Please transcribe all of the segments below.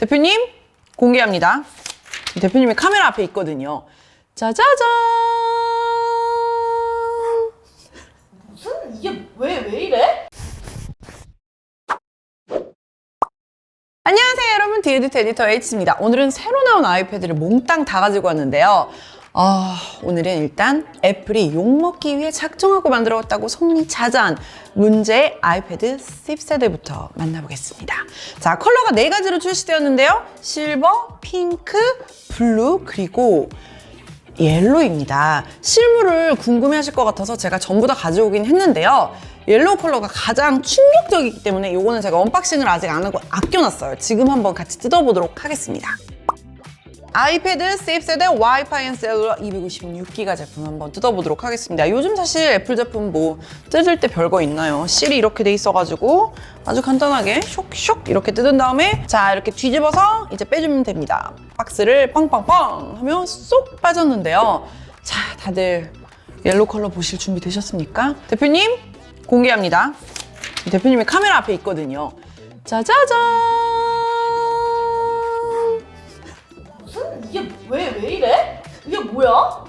대표님 공개합니다. 대표님이 카메라 앞에 있거든요. 짜자잔. 무슨 이게 왜 왜 이래? 안녕하세요 여러분 디에디트 에디터 H입니다. 오늘은 새로 나온 아이패드를 몽땅 다 가지고 왔는데요. 아, 오늘은 일단 애플이 욕먹기 위해 작정하고 만들어왔다고 소문이 자자한 문제의 아이패드 10세대부터 만나보겠습니다. 자, 컬러가 네 가지로 출시되었는데요. 실버, 핑크, 블루, 그리고 옐로입니다. 실물을 궁금해하실 것 같아서 제가 전부 다 가져오긴 했는데요. 옐로우 컬러가 가장 충격적이기 때문에 이거는 제가 언박싱을 아직 안 하고 아껴놨어요. 지금 한번 같이 뜯어보도록 하겠습니다. 아이패드 10세대 와이파이 앤 셀룰러 256기가 제품 한번 뜯어보도록 하겠습니다. 요즘 사실 애플 제품 뭐 뜯을 때 별거 있나요? 실이 이렇게 돼 있어가지고 아주 간단하게 쇽쇽 이렇게 뜯은 다음에 자 이렇게 뒤집어서 이제 빼주면 됩니다. 박스를 빵빵빵 하면 쏙 빠졌는데요. 자 다들 옐로우 컬러 보실 준비 되셨습니까? 대표님 공개합니다. 이 대표님이 카메라 앞에 있거든요. 짜자잔 왜 왜 이래? 이게 뭐야?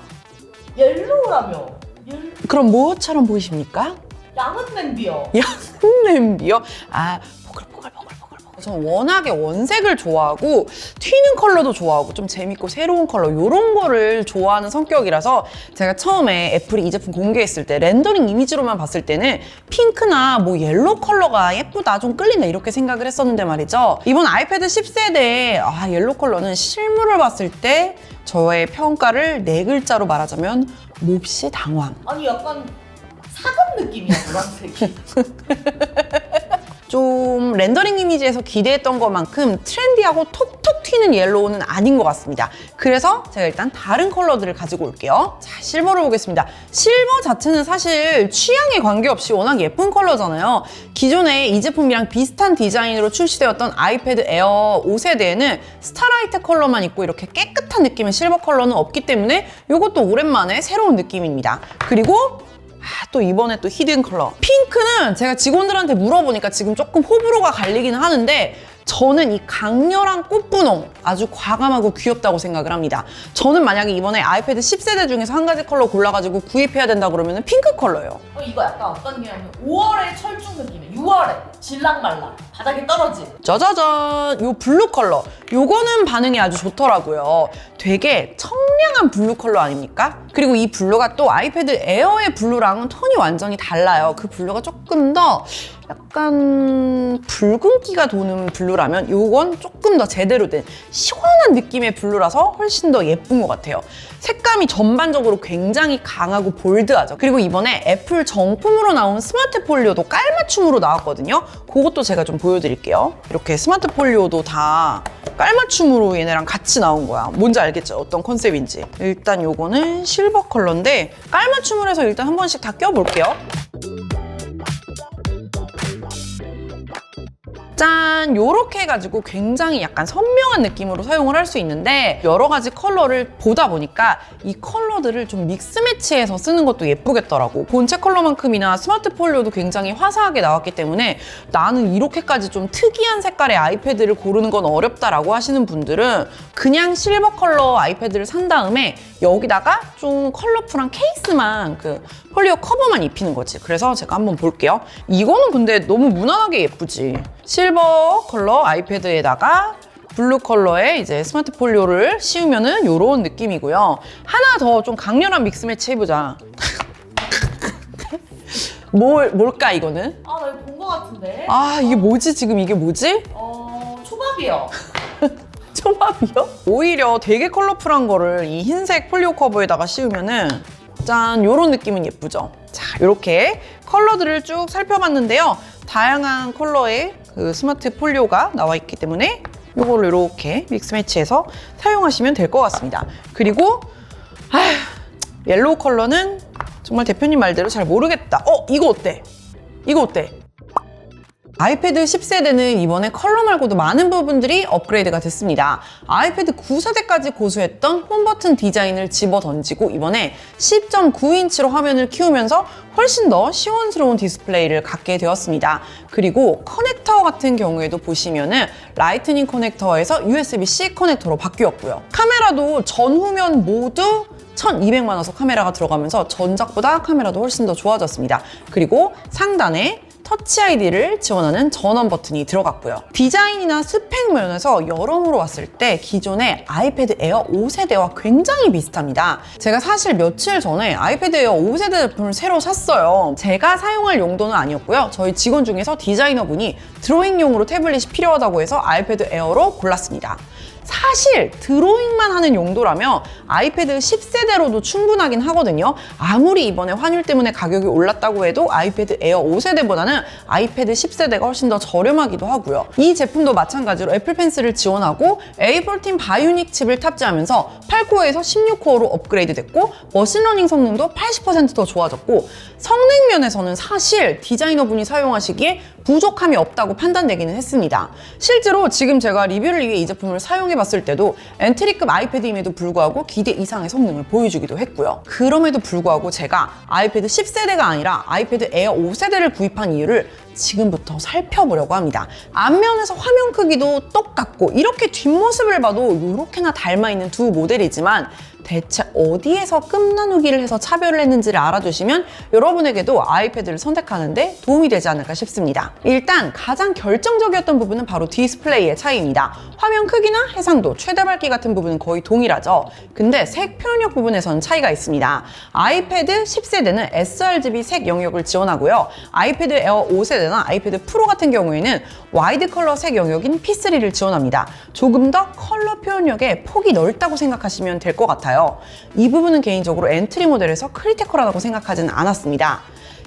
옐로우라며 옐 그럼 뭐처럼 보이십니까? 양은 냄비요. 양은 냄비요? 아. 저는 워낙에 원색을 좋아하고 튀는 컬러도 좋아하고 좀 재밌고 새로운 컬러 이런 거를 좋아하는 성격이라서 제가 처음에 애플이 이 제품 공개했을 때 렌더링 이미지로만 봤을 때는 핑크나 뭐 옐로우 컬러가 예쁘다 좀 끌린다 이렇게 생각을 했었는데 말이죠 이번 아이패드 10세대 아 옐로우 컬러는 실물을 봤을 때 저의 평가를 네 글자로 말하자면 몹시 당황 아니 약간 사금 느낌이야 노란색이. 좀 렌더링 이미지에서 기대했던 것만큼 트렌디하고 톡톡 튀는 옐로우는 아닌 것 같습니다. 그래서 제가 일단 다른 컬러들을 가지고 올게요. 자, 실버를 보겠습니다. 실버 자체는 사실 취향에 관계없이 워낙 예쁜 컬러잖아요. 기존에 이 제품이랑 비슷한 디자인으로 출시되었던 아이패드 에어 5세대에는 스타라이트 컬러만 있고 이렇게 깨끗한 느낌의 실버 컬러는 없기 때문에 이것도 오랜만에 새로운 느낌입니다. 그리고 아, 또 이번에 또 히든 컬러. 핑크는 제가 직원들한테 물어보니까 지금 조금 호불호가 갈리기는 하는데 저는 이 강렬한 꽃분홍 아주 과감하고 귀엽다고 생각을 합니다. 저는 만약에 이번에 아이패드 10세대 중에서 한 가지 컬러 골라가지고 구입해야 된다 그러면 핑크 컬러예요. 어, 이거 약간 어떤 게냐면 5월의 철쭉 느낌이야. 6월에 질랑말랑 바닥에 떨어진. 짜자잔 요 블루 컬러 요거는 반응이 아주 좋더라고요 되게 청량한 블루 컬러 아닙니까? 그리고 이 블루가 또 아이패드 에어의 블루랑은 톤이 완전히 달라요 그 블루가 조금 더 약간 붉은기가 도는 블루라면 요건 조금 더 제대로 된 시원한 느낌의 블루라서 훨씬 더 예쁜 것 같아요. 색감이 전반적으로 굉장히 강하고 볼드하죠. 그리고 이번에 애플 정품으로 나온 스마트 폴리오도 깔맞춤으로 나왔거든요. 그것도 제가 좀 보여드릴게요. 이렇게 스마트 폴리오도 다 깔맞춤으로 얘네랑 같이 나온 거야. 뭔지 알겠죠? 어떤 컨셉인지. 일단 요거는 실버 컬러인데 깔맞춤을 해서 일단 한 번씩 다 껴볼게요 짠! 요렇게 해가지고 굉장히 약간 선명한 느낌으로 사용을 할 수 있는데 여러 가지 컬러를 보다 보니까 이 컬러들을 좀 믹스 매치해서 쓰는 것도 예쁘겠더라고. 본체 컬러만큼이나 스마트 폴리오도 굉장히 화사하게 나왔기 때문에 나는 이렇게까지 좀 특이한 색깔의 아이패드를 고르는 건 어렵다라고 하시는 분들은 그냥 실버 컬러 아이패드를 산 다음에 여기다가 좀 컬러풀한 케이스만 그 폴리오 커버만 입히는 거지. 그래서 제가 한번 볼게요. 이거는 근데 너무 무난하게 예쁘지. 실버 컬러 아이패드에다가 블루 컬러의 이제 스마트 폴리오를 씌우면은 이런 느낌이고요. 하나 더 좀 강렬한 믹스 매치 해보자. 뭘, 뭘까, 이거는? 아 나 이거 본 거 같은데. 아, 이게 뭐지? 지금 이게 뭐지? 어 초밥이요. 초밥이요? 오히려 되게 컬러풀한 거를 이 흰색 폴리오 커버에다가 씌우면은 짠 요런 느낌은 예쁘죠 자 요렇게 컬러들을 쭉 살펴봤는데요 다양한 컬러의 그 스마트 폴리오가 나와 있기 때문에 요거를 이렇게 믹스 매치해서 사용하시면 될 것 같습니다 그리고 아 옐로우 컬러는 정말 대표님 말대로 잘 모르겠다 어 이거 어때? 이거 어때? 아이패드 10세대는 이번에 컬러 말고도 많은 부분들이 업그레이드가 됐습니다. 아이패드 9세대까지 고수했던 홈버튼 디자인을 집어 던지고 이번에 10.9인치로 화면을 키우면서 훨씬 더 시원스러운 디스플레이를 갖게 되었습니다. 그리고 커넥터 같은 경우에도 보시면은 라이트닝 커넥터에서 USB-C 커넥터로 바뀌었고요. 카메라도 전후면 모두 1200만 화소 카메라가 들어가면서 전작보다 카메라도 훨씬 더 좋아졌습니다. 그리고 상단에 터치 아이디를 지원하는 전원 버튼이 들어갔고요. 디자인이나 스펙 면에서 여러모로 왔을 때 기존의 아이패드 에어 5세대와 굉장히 비슷합니다. 제가 사실 며칠 전에 아이패드 에어 5세대 제품을 새로 샀어요. 제가 사용할 용도는 아니었고요. 저희 직원 중에서 디자이너분이 드로잉용으로 태블릿이 필요하다고 해서 아이패드 에어로 골랐습니다. 사실 드로잉만 하는 용도라면 아이패드 10세대로도 충분하긴 하거든요. 아무리 이번에 환율 때문에 가격이 올랐다고 해도 아이패드 에어 5세대보다는 아이패드 10세대가 훨씬 더 저렴하기도 하고요. 이 제품도 마찬가지로 애플 펜슬을 지원하고 A14 바이오닉 칩을 탑재하면서 8코어에서 16코어로 업그레이드 됐고 머신러닝 성능도 80%더 좋아졌고 성능 면에서는 사실 디자이너분이 사용하시기에 부족함이 없다고 판단되기는 했습니다. 실제로 지금 제가 리뷰를 위해 이 제품을 사용해 봤을 때도 엔트리급 아이패드임에도 불구하고 기대 이상의 성능을 보여주기도 했고요. 그럼에도 불구하고 제가 아이패드 10세대가 아니라 아이패드 에어 5세대를 구입한 이유를 지금부터 살펴보려고 합니다. 앞면에서 화면 크기도 똑같고 이렇게 뒷모습을 봐도 이렇게나 닮아 있는 두 모델이지만 대체 어디에서 끝나누기를 해서 차별을 했는지를 알아두시면 여러분에게도 아이패드를 선택하는데 도움이 되지 않을까 싶습니다. 일단 가장 결정적이었던 부분은 바로 디스플레이의 차이입니다. 화면 크기나 해상도, 최대 밝기 같은 부분은 거의 동일하죠. 근데 색 표현력 부분에서는 차이가 있습니다. 아이패드 10세대는 sRGB 색 영역을 지원하고요. 아이패드 에어 5세대 나 아이패드 프로 같은 경우에는 와이드 컬러 색 영역인 P3를 지원합니다. 조금 더 컬러 표현력에 폭이 넓다고 생각하시면 될 것 같아요. 이 부분은 개인적으로 엔트리 모델에서 크리티컬하다고 생각하지는 않았습니다.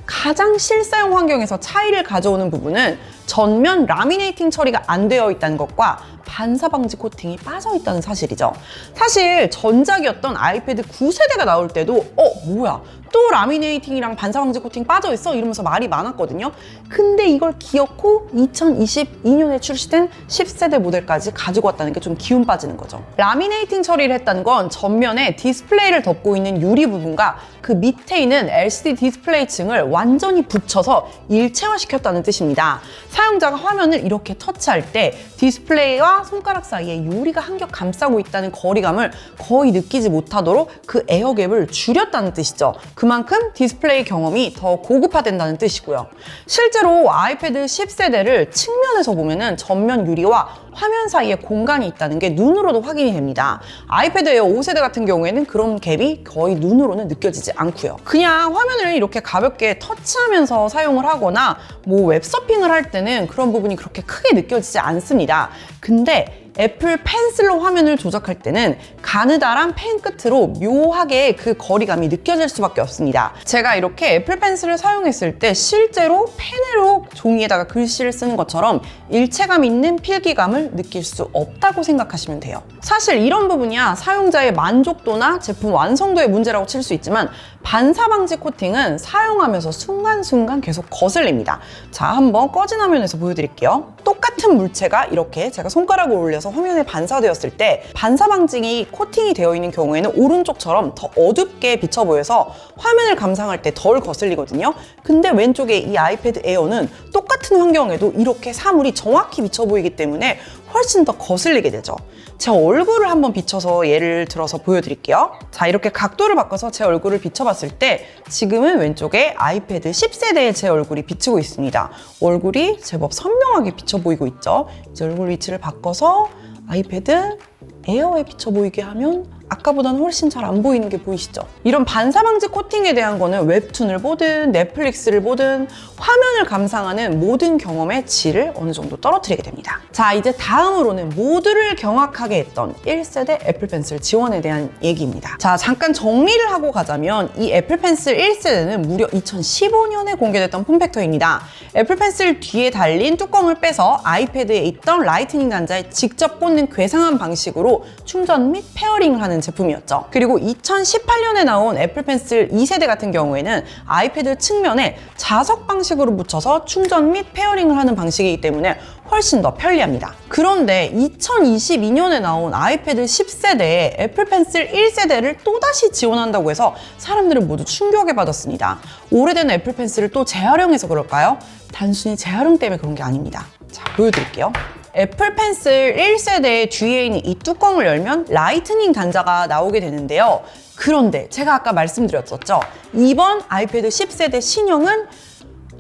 가장 실사용 환경에서 차이를 가져오는 부분은 전면 라미네이팅 처리가 안 되어 있다는 것과 반사 방지 코팅이 빠져 있다는 사실이죠. 사실 전작이었던 아이패드 9세대가 나올 때도 어 뭐야 또 라미네이팅이랑 반사 방지 코팅 빠져 있어 이러면서 말이 많았거든요. 근데 이걸 기어코 2022년에 출시된 10세대 모델까지 가지고 왔다는 게 좀 기운 빠지는 거죠. 라미네이팅 처리를 했다는 건 전면에 디스플레이를 덮고 있는 유리 부분과 그 밑에 있는 LCD 디스플레이 층을 완전히 붙여서 일체화시켰다는 뜻입니다. 사용자가 화면을 이렇게 터치할 때 디스플레이와 손가락 사이에 유리가 한겹 감싸고 있다는 거리감을 거의 느끼지 못하도록 그 에어갭을 줄였다는 뜻이죠. 그만큼 디스플레이 경험이 더 고급화된다는 뜻이고요. 실제로 아이패드 10세대를 측면에서 보면은 전면 유리와 화면 사이에 공간이 있다는 게 눈으로도 확인이 됩니다. 아이패드 에어 5세대 같은 경우에는 그런 갭이 거의 눈으로는 느껴지지 않고요. 그냥 화면을 이렇게 가볍게 터치하면서 사용을 하거나 뭐 웹서핑을 할 때는 그런 부분이 그렇게 크게 느껴지지 않습니다. 근데 애플 펜슬로 화면을 조작할 때는 가느다란 펜 끝으로 묘하게 그 거리감이 느껴질 수밖에 없습니다. 제가 이렇게 애플 펜슬을 사용했을 때 실제로 펜으로 종이에다가 글씨를 쓰는 것처럼 일체감 있는 필기감을 느낄 수 없다고 생각하시면 돼요. 사실 이런 부분이야 사용자의 만족도나 제품 완성도의 문제라고 칠 수 있지만 반사 방지 코팅은 사용하면서 순간순간 계속 거슬립니다. 자, 한번 꺼진 화면에서 보여드릴게요. 똑같은 물체가 이렇게 제가 손가락을 올려서 화면에 반사되었을 때 반사 방지이 코팅이 되어 있는 경우에는 오른쪽처럼 더 어둡게 비쳐 보여서 화면을 감상할 때 덜 거슬리거든요. 근데 왼쪽에 이 아이패드 에어는 똑같은 환경에도 이렇게 사물이 정확히 비쳐 보이기 때문에 훨씬 더 거슬리게 되죠. 제 얼굴을 한번 비춰서 예를 들어서 보여드릴게요. 자, 이렇게 각도를 바꿔서 제 얼굴을 비춰봤을 때 지금은 왼쪽에 아이패드 10세대의 제 얼굴이 비치고 있습니다. 얼굴이 제법 선명하게 비쳐 보이고 있죠. 이제 얼굴 위치를 바꿔서 아이패드 에어에 비쳐 보이게 하면 아까보다는 훨씬 잘 안 보이는 게 보이시죠? 이런 반사방지 코팅에 대한 거는 웹툰을 보든 넷플릭스를 보든 화면을 감상하는 모든 경험의 질을 어느 정도 떨어뜨리게 됩니다. 자, 이제 다음으로는 모두를 경악하게 했던 1세대 애플 펜슬 지원에 대한 얘기입니다. 자, 잠깐 정리를 하고 가자면 이 애플 펜슬 1세대는 무려 2015년에 공개됐던 폼팩터입니다. 애플 펜슬 뒤에 달린 뚜껑을 빼서 아이패드에 있던 라이트닝 단자에 직접 꽂는 괴상한 방식으로 충전 및 페어링을 하는 제품이었죠. 그리고 2018년에 나온 애플 펜슬 2세대 같은 경우에는 아이패드 측면에 자석 방식으로 붙여서 충전 및 페어링을 하는 방식이기 때문에 훨씬 더 편리합니다. 그런데 2022년에 나온 아이패드 10세대에 애플 펜슬 1세대를 또다시 지원한다고 해서 사람들은 모두 충격에 받았습니다. 오래된 애플 펜슬을 또 재활용해서 그럴까요? 단순히 재활용 때문에 그런 게 아닙니다. 자, 보여드릴게요. 애플 펜슬 1세대의 뒤에 있는 이 뚜껑을 열면 라이트닝 단자가 나오게 되는데요. 그런데 제가 아까 말씀드렸었죠. 이번 아이패드 10세대 신형은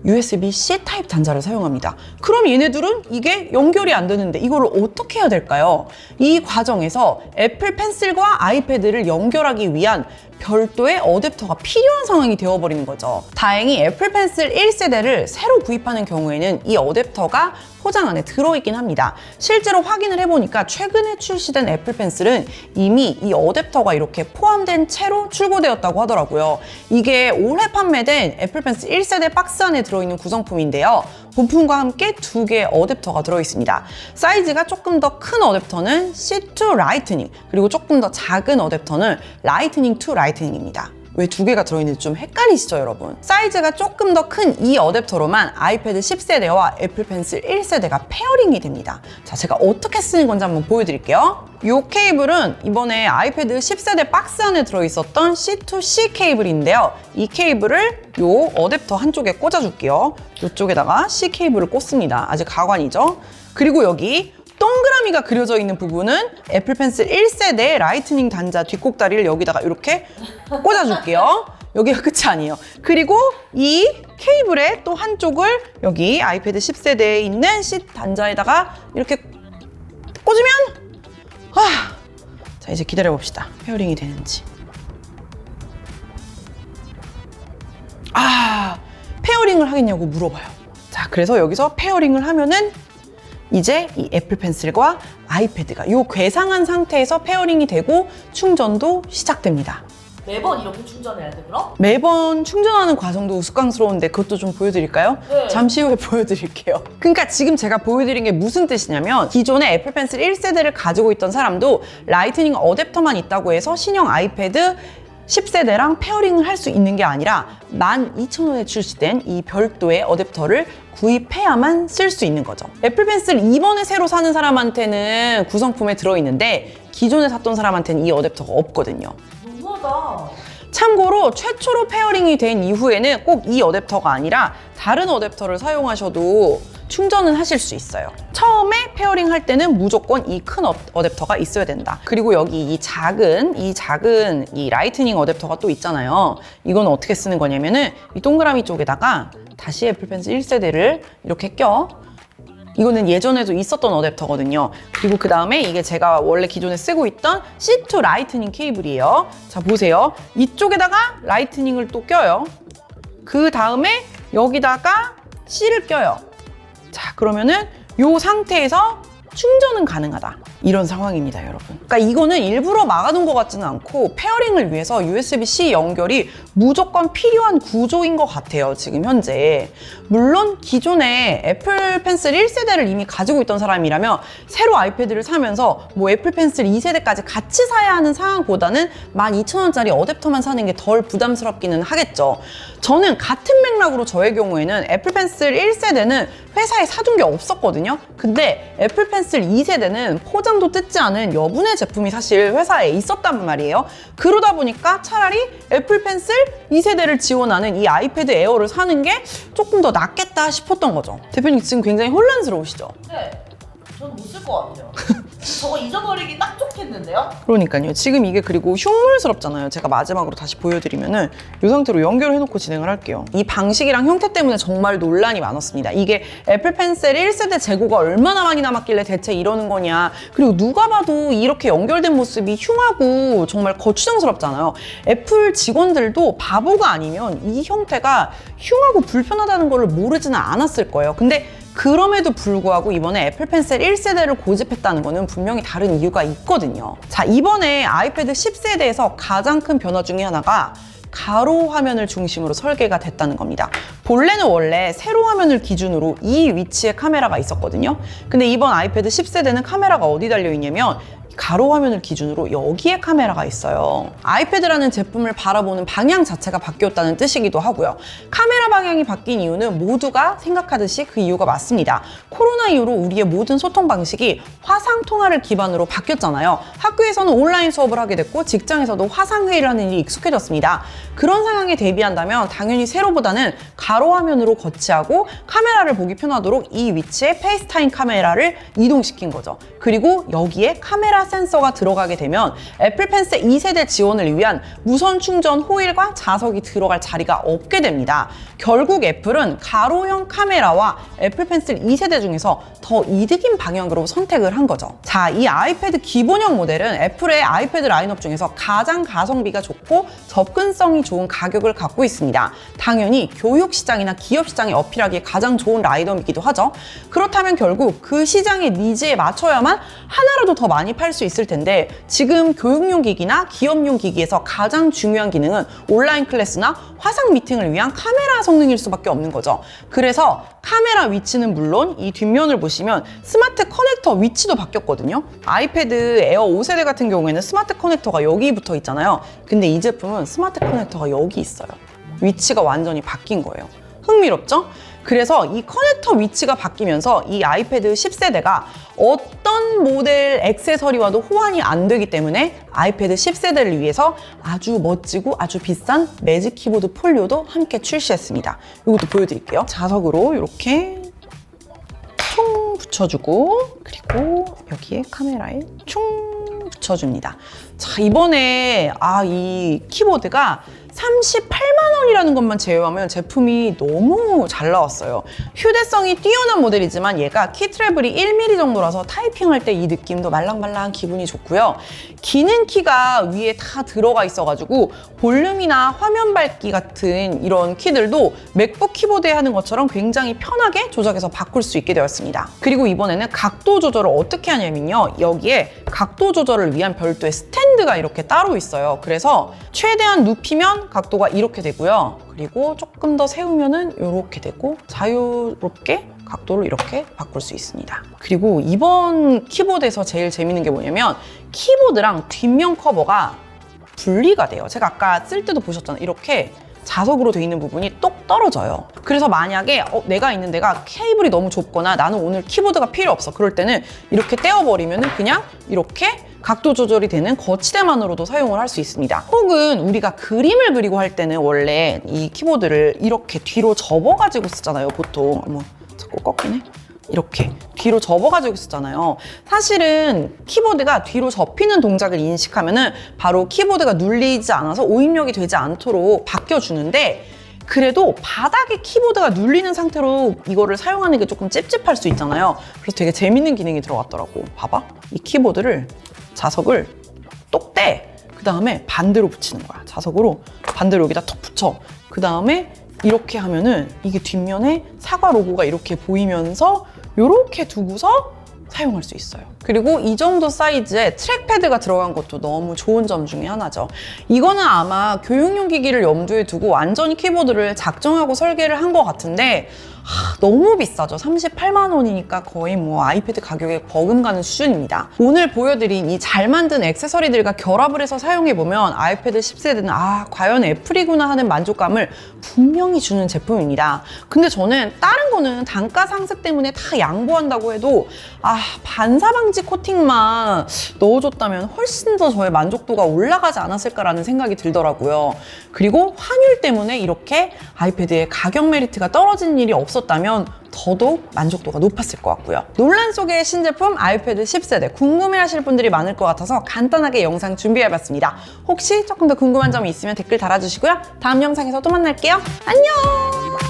USB-C 타입 단자를 사용합니다. 그럼 얘네들은 이게 연결이 안 되는데 이거를 어떻게 해야 될까요? 이 과정에서 애플 펜슬과 아이패드를 연결하기 위한 별도의 어댑터가 필요한 상황이 되어버리는 거죠. 다행히 애플 펜슬 1세대를 새로 구입하는 경우에는 이 어댑터가 포장 안에 들어있긴 합니다. 실제로 확인을 해보니까 최근에 출시된 애플 펜슬은 이미 이 어댑터가 이렇게 포함된 채로 출고되었다고 하더라고요. 이게 올해 판매된 애플 펜슬 1세대 박스 안에 들어있는 구성품인데요. 부품과 함께 두 개의 어댑터가 들어있습니다. 사이즈가 조금 더 큰 어댑터는 C2 라이트닝, 그리고 조금 더 작은 어댑터는 라이트닝 2 라이트닝입니다. 왜 두 개가 들어있는지 좀 헷갈리시죠, 여러분? 사이즈가 조금 더 큰 이 어댑터로만 아이패드 10세대와 애플 펜슬 1세대가 페어링이 됩니다. 자, 제가 어떻게 쓰는 건지 한번 보여드릴게요. 이 케이블은 이번에 아이패드 10세대 박스 안에 들어있었던 C2C 케이블인데요. 이 케이블을 이 어댑터 한쪽에 꽂아줄게요. 이쪽에다가 C 케이블을 꽂습니다. 아직 가관이죠. 그리고 여기 동그라미가 그려져 있는 부분은 애플 펜슬 1세대 라이트닝 단자 뒷꼭다리를 여기다가 이렇게 꽂아줄게요. 여기가 끝이 아니에요. 그리고 이 케이블의 또 한쪽을 여기 아이패드 10세대에 있는 C 단자에다가 이렇게 꽂으면 아, 자 이제 기다려 봅시다. 페어링이 되는지. 아, 페어링을 하겠냐고 물어봐요. 자, 그래서 여기서 페어링을 하면은 이제 이 애플 펜슬과 아이패드가 이 괴상한 상태에서 페어링이 되고 충전도 시작됩니다. 매번 이렇게 충전해야 돼 그럼? 매번 충전하는 과정도 우스꽝스러운데 그것도 좀 보여드릴까요? 네. 잠시 후에 보여드릴게요. 그러니까 지금 제가 보여드린 게 무슨 뜻이냐면 기존의 애플 펜슬 1세대를 가지고 있던 사람도 라이트닝 어댑터만 있다고 해서 신형 아이패드 10세대랑 페어링을 할 수 있는 게 아니라 12,000원에 출시된 이 별도의 어댑터를 구입해야만 쓸 수 있는 거죠. 애플 펜슬 이번에 새로 사는 사람한테는 구성품에 들어있는데 기존에 샀던 사람한테는 이 어댑터가 없거든요. 너무하다. 참고로 최초로 페어링이 된 이후에는 꼭 이 어댑터가 아니라 다른 어댑터를 사용하셔도 충전은 하실 수 있어요. 처음에 페어링 할 때는 무조건 이 큰 어댑터가 있어야 된다. 그리고 여기 이 작은 이 작은 이 라이트닝 어댑터가 또 있잖아요. 이건 어떻게 쓰는 거냐면은 이 동그라미 쪽에다가 다시 애플 펜슬 1세대를 이렇게 껴 이거는 예전에도 있었던 어댑터거든요. 그리고 그 다음에 이게 제가 원래 기존에 쓰고 있던 C2 라이트닝 케이블이에요. 자, 보세요. 이쪽에다가 라이트닝을 또 껴요. 그 다음에 여기다가 C를 껴요. 자, 그러면은 요 상태에서 충전은 가능하다. 이런 상황입니다, 여러분. 그러니까 이거는 일부러 막아둔 것 같지는 않고 페어링을 위해서 USB-C 연결이 무조건 필요한 구조인 것 같아요, 지금 현재. 물론 기존에 애플 펜슬 1세대를 이미 가지고 있던 사람이라면 새로 아이패드를 사면서 뭐 애플 펜슬 2세대까지 같이 사야 하는 상황보다는 12,000원짜리 어댑터만 사는 게 덜 부담스럽기는 하겠죠. 저는 같은 맥락으로 저의 경우에는 애플 펜슬 1세대는 회사에 사둔 게 없었거든요. 근데 애플 펜슬 2세대는 포장 도 뜯지 않은 여분의 제품이 사실 회사에 있었단 말이에요. 그러다 보니까 차라리 애플 펜슬 2세대를 지원하는 이 아이패드 에어를 사는 게 조금 더 낫겠다 싶었던 거죠. 대표님 지금 굉장히 혼란스러우시죠? 네. 전못쓸 것 같아요. 저거 잊어버리기 딱 좋겠는데요? 그러니까요. 지금 이게 그리고 흉물스럽잖아요. 제가 마지막으로 다시 보여드리면은 이 상태로 연결해놓고 진행을 할게요. 이 방식이랑 형태 때문에 정말 논란이 많았습니다. 이게 애플 펜슬 1세대 재고가 얼마나 많이 남았길래 대체 이러는 거냐. 그리고 누가 봐도 이렇게 연결된 모습이 흉하고 정말 거추장스럽잖아요. 애플 직원들도 바보가 아니면 이 형태가 흉하고 불편하다는 걸 모르지는 않았을 거예요. 근데 그럼에도 불구하고 이번에 애플 펜슬 1세대를 고집했다는 거는 분명히 다른 이유가 있거든요. 자, 이번에 아이패드 10세대에서 가장 큰 변화 중에 하나가 가로 화면을 중심으로 설계가 됐다는 겁니다. 본래는 원래 세로 화면을 기준으로 이 위치에 카메라가 있었거든요. 근데 이번 아이패드 10세대는 카메라가 어디 달려 있냐면 가로 화면을 기준으로 여기에 카메라가 있어요. 아이패드라는 제품을 바라보는 방향 자체가 바뀌었다는 뜻이기도 하고요. 카메라 방향이 바뀐 이유는 모두가 생각하듯이 그 이유가 맞습니다. 코로나 이후로 우리의 모든 소통 방식이 화상 통화를 기반으로 바뀌었잖아요. 학교에서는 온라인 수업을 하게 됐고 직장에서도 화상 회의를 하는 일이 익숙해졌습니다. 그런 상황에 대비한다면 당연히 세로보다는 가로 화면으로 거치하고 카메라를 보기 편하도록 이 위치에 페이스타임 카메라를 이동시킨 거죠. 그리고 여기에 카메라 센서가 들어가게 되면 애플 펜스 2세대 지원을 위한 무선 충전 호일과 자석이 들어갈 자리가 없게 됩니다. 결국 애플은 가로형 카메라와 애플 펜슬 2세대 중에서 더 이득인 방향으로 선택을 한 거죠. 자, 이 아이패드 기본형 모델은 애플의 아이패드 라인업 중에서 가장 가성비가 좋고 접근성이 좋은 가격을 갖고 있습니다. 당연히 교육 시장이나 기업 시장에 어필하기에 가장 좋은 라인업이기도 하죠. 그렇다면 결국 그 시장의 니즈에 맞춰야만 하나라도 더 많이 팔 수 있을 텐데 지금 교육용 기기나 기업용 기기에서 가장 중요한 기능은 온라인 클래스나 화상 미팅을 위한 카메라 성능일 수밖에 없는 거죠. 그래서 카메라 위치는 물론 이 뒷면을 보시면 스마트 커넥 터 위치도 바뀌었거든요. 아이패드 에어 5세대 같은 경우에는 스마트 커넥터가 여기 붙어 있잖아요. 근데 이 제품은 스마트 커넥터가 여기 있어요. 위치가 완전히 바뀐 거예요. 흥미롭죠? 그래서 이 커넥터 위치가 바뀌면서 이 아이패드 10세대가 어떤 모델 액세서리와도 호환이 안 되기 때문에 아이패드 10세대를 위해서 아주 멋지고 아주 비싼 매직 키보드 폴리오도 함께 출시했습니다. 이것도 보여드릴게요. 자석으로 이렇게 총 붙여주고 그리고 여기에 카메라에 총 붙여줍니다. 자 이번에 아 이 키보드가 38만 원이라는 것만 제외하면 제품이 너무 잘 나왔어요. 휴대성이 뛰어난 모델이지만 얘가 키 트래블이 1mm 정도라서 타이핑할 때 이 느낌도 말랑말랑 기분이 좋고요. 기능 키가 위에 다 들어가 있어가지고 볼륨이나 화면 밝기 같은 이런 키들도 맥북 키보드에 하는 것처럼 굉장히 편하게 조작해서 바꿀 수 있게 되었습니다. 그리고 이번에는 각도 조절을 어떻게 하냐면요. 여기에 각도 조절을 위한 별도의 스탠드가 이렇게 따로 있어요. 그래서 최대한 눕히면 각도가 이렇게 되고요. 그리고 조금 더 세우면은 이렇게 되고 자유롭게 각도를 이렇게 바꿀 수 있습니다. 그리고 이번 키보드에서 제일 재밌는 게 뭐냐면 키보드랑 뒷면 커버가 분리가 돼요. 제가 아까 쓸 때도 보셨잖아요. 이렇게 자석으로 돼 있는 부분이 똑 떨어져요. 그래서 만약에 어, 내가 있는 데가 케이블이 너무 좁거나 나는 오늘 키보드가 필요 없어. 그럴 때는 이렇게 떼어버리면 그냥 이렇게 각도 조절이 되는 거치대만으로도 사용을 할 수 있습니다. 혹은 우리가 그림을 그리고 할 때는 원래 이 키보드를 이렇게 뒤로 접어가지고 쓰잖아요. 보통. 어머, 자꾸 꺾이네. 이렇게 뒤로 접어가지고 쓰잖아요. 사실은 키보드가 뒤로 접히는 동작을 인식하면은 바로 키보드가 눌리지 않아서 오입력이 되지 않도록 바뀌어주는데 그래도 바닥에 키보드가 눌리는 상태로 이거를 사용하는 게 조금 찝찝할 수 있잖아요. 그래서 되게 재밌는 기능이 들어갔더라고. 봐봐. 이 키보드를 자석을 똑 떼. 그 다음에 반대로 붙이는 거야. 자석으로 반대로 여기다 턱 붙여. 그 다음에 이렇게 하면은 이게 뒷면에 사과 로고가 이렇게 보이면서 이렇게 두고서 사용할 수 있어요. 그리고 이 정도 사이즈에 트랙패드가 들어간 것도 너무 좋은 점 중에 하나죠. 이거는 아마 교육용 기기를 염두에 두고 완전히 키보드를 작정하고 설계를 한 것 같은데 하, 너무 비싸죠. 38만 원이니까 거의 뭐 아이패드 가격에 버금가는 수준입니다. 오늘 보여드린 이 잘 만든 액세서리들과 결합을 해서 사용해보면 아이패드 10세대는 아, 과연 애플이구나 하는 만족감을 분명히 주는 제품입니다. 근데 저는 다른 거는 단가 상승 때문에 다 양보한다고 해도 아, 반사방 지 코팅만 넣어줬다면 훨씬 더 저의 만족도가 올라가지 않았을까라는 생각이 들더라고요. 그리고 환율 때문에 이렇게 아이패드의 가격 메리트가 떨어진 일이 없었다면 더더욱 만족도가 높았을 것 같고요. 논란 속의 신제품 아이패드 10세대 궁금해하실 분들이 많을 것 같아서 간단하게 영상 준비해봤습니다. 혹시 조금 더 궁금한 점이 있으면 댓글 달아주시고요. 다음 영상에서 또 만날게요. 안녕!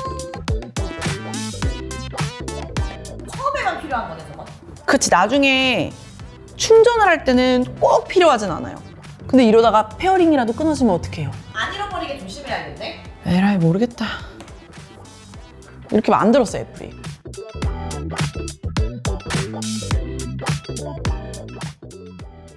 그치 나중에 충전을 할 때는 꼭 필요하진 않아요. 근데 이러다가 페어링이라도 끊어지면 어떡해요? 안 잃어버리게 조심해야겠네. 에라이 모르겠다. 이렇게 만들었어 애플이.